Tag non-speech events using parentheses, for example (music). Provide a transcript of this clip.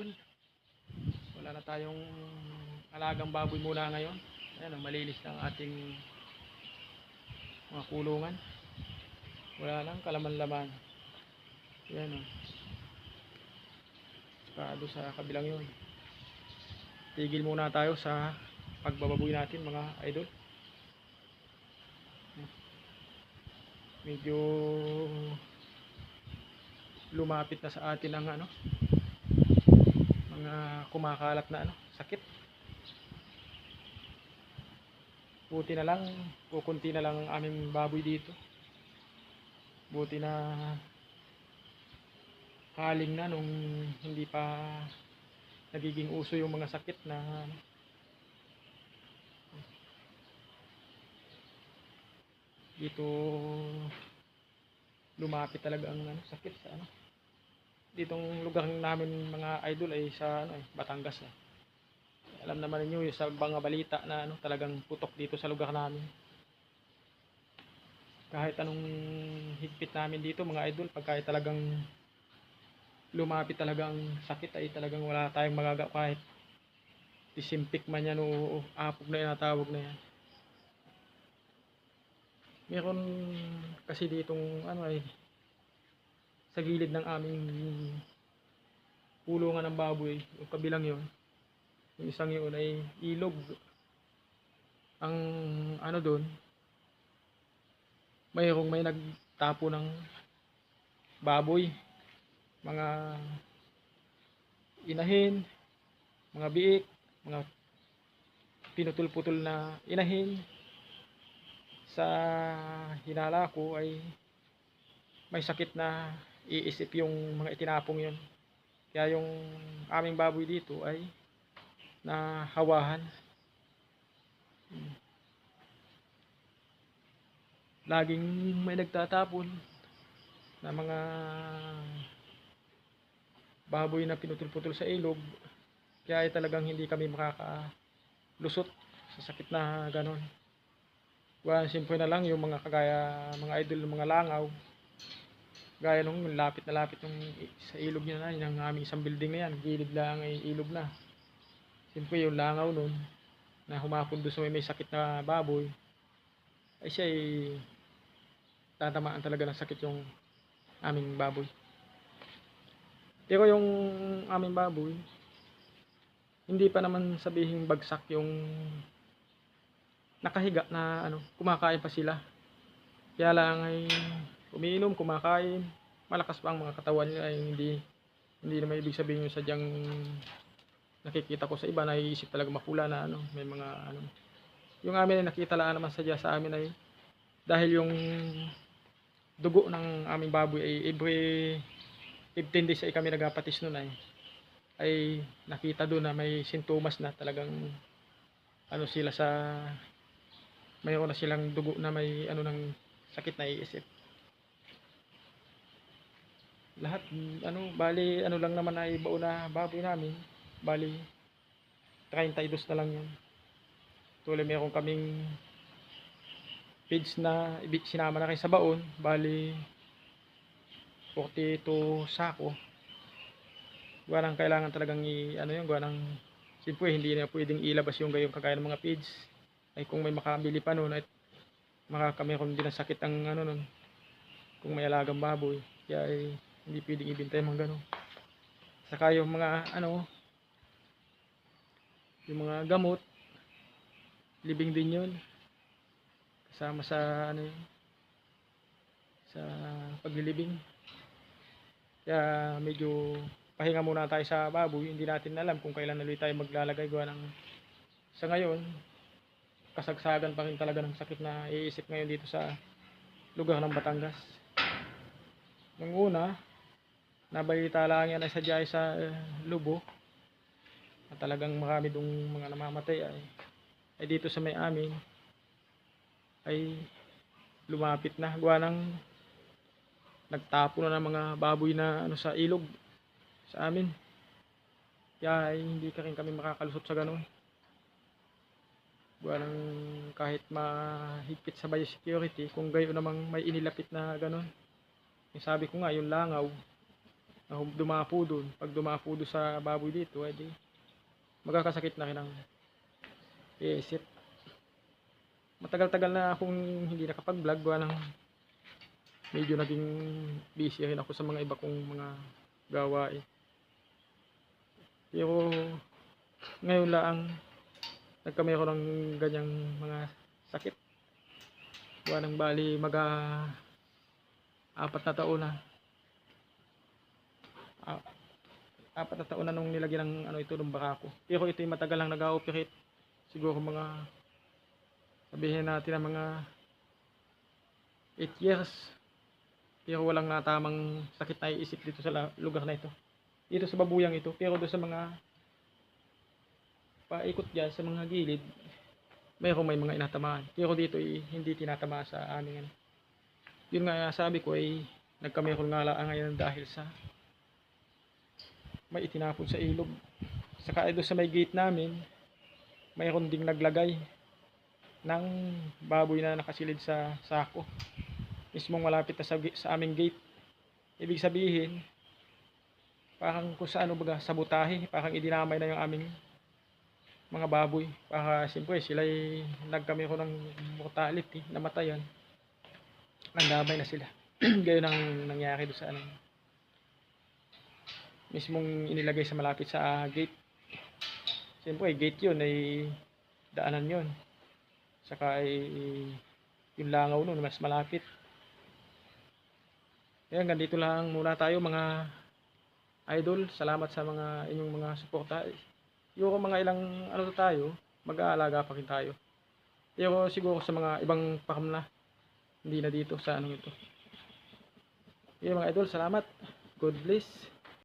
idol. Wala na tayong alagang baboy muna ngayon. Ayan, oh, malinis na ating mga kulungan. Wala nang kalaman-laman. Yan o. Saka doon sa kabilang yun. Tigil muna tayo sa pagbababoy natin mga idol. Medyo lumapit na sa atin ang ano mga kumakalat na ano sakit. Buti na lang kukunti na lang ang aming baboy dito. Buti na kaling na nung hindi pa nagiging uso yung mga sakit na ano, dito lumapit talaga ang ano, sakit sa ano ditong lugar namin mga idol ay sa ano, eh, Batangas eh. alam naman niyo sa mga balita na ano, talagang putok dito sa lugar namin kahit anong higpit namin dito mga idol pag talagang lumapit talagang sakit ay talagang wala tayong magagawa kahit disimpik man yan o apog na yan natawag na yan meron kasi ditong ano ay sa gilid ng aming pulungan ng baboy yung kabilang yon yung isang yun ay ilog. Ang ano doon mayroong may nagtapo ng baboy mga inahin mga biik mga pinutol-putol na inahin. Sa hinala ko ay may sakit na iisip yung mga itinapong yun. Kaya yung aming baboy dito ay nahawahan. Laging may nagtatapon na mga baboy na pinutol-putol sa ilog. Kaya ay talagang hindi kami makakalusot sa sakit na ganon. Well, simple na lang yung mga kagaya mga idol mga langaw. Gaya nung lapit na lapit nung sa ilog niya na, yung aming isang building na yan, gilid lang ay ilog na. Simple yung langaw nun, na humapon doon sa may, may sakit na baboy, ay siya ay tatamaan talaga ng sakit yung aming baboy. Pero yung aming baboy, hindi pa naman sabihin bagsak yung nakahiga na ano, kumakain pa sila. Kaya lang ay umiinom, kumakain, malakas pa ang mga katawan nila ay hindi hindi naman ibig sabihin yung sadyang nakikita ko sa iba naiisip talaga mapula na ano, may mga ano. Yung amin ay nakita lang naman sadya sa amin ay dahil yung dugo ng aming baboy ay every 15 days ay kami nagapatis nun ay ay nakita doon na may sintomas na talagang ano sila sa mayroon na silang dugo na may ano ng sakit na iisip. Lahat ano bali ano lang naman ay bao na baboy namin. Bali 32 na lang yun. Tuloy meron kaming feeds na sinama na kayo sa baon. Bali 42 sako. Gawa ng kailangan talagang i ano yun, gawa ng siyempre hindi na pwedeng ilabas yung gayong kagaya ng mga feeds ay kung may makabili pa noon at makakameron din ng sakit ang ano nun kung may alagang baboy kaya ay hindi pwedeng ibenta yung mga ganun. Saka yung mga ano yung mga gamot libing din yun. Kasama sa ano yun sa paglilibing. Kaya medyo pahinga muna tayo sa baboy. Hindi natin alam kung kailan ulit tayo maglalagay gawa ng sa ngayon kasagsagan pa rin talaga ng sakit na iisip ngayon dito sa lugar ng Batangas. Nung una, nabalita lang yan ay sadya ay sa eh, Lubo na talagang marami dong mga namamatay ay, ay dito sa may amin ay lumapit na gawa ng nagtapo na ng mga baboy na ano sa ilog sa amin. Kaya ay hindi ka rin kami makakalusot sa ganun. Walang kahit mahigpit sa biosecurity, kung gayon namang may inilapit na ganun. Yung sabi ko nga, yung langaw, na hum- dumapo doon. Pag dumapo doon sa baboy dito, edi magkakasakit na rin ang iisip. Matagal-tagal na akong hindi nakapag-vlog. Gawa ng medyo naging busy rin ako sa mga iba kong mga gawain. Pero ngayon lang nagkamay ako ng ganyang mga sakit. Gawa ng bali maga apat na taon na. Apat na taon na nung nilagyan ng ano ito ng baka ko. Pero ito yung matagal lang nag-ooperate. Siguro mga sabihin natin na mga 8 years. Pero walang natamang sakit na iisip dito sa lugar na ito. Dito sa babuyang ito. Pero doon sa mga paikot dyan sa mga gilid, mayroong may mga inatamaan. Pero dito eh, hindi tinatama sa aming ano. Yun nga sabi ko ay nagkameron nga ngayon dahil sa may itinapon sa ilog. Saka doon sa may gate namin, mayroon ding naglagay ng baboy na nakasilid sa sako. Mismong malapit na sa, sa aming gate. Ibig sabihin, parang kung sa ano baga, sabotahe, parang idinamay na yung aming mga baboy. Para siyempre sila ay nagkamero ng mortality, namatayan. Nandamay na sila. (clears throat) Gayon ang nangyari doon sa ano. Mismong inilagay sa malapit sa gate. Siyempre, gate yun ay daanan yun. Saka ay yung langaw nun, mas malapit. Kaya hanggang dito lang muna tayo mga idol. Salamat sa mga inyong mga suporta. Yung mga ilang ano tayo, mag-aalaga pa rin tayo. Pero siguro sa mga ibang pakam na, hindi na dito sa anong ito. Yung mga idol, salamat. God bless.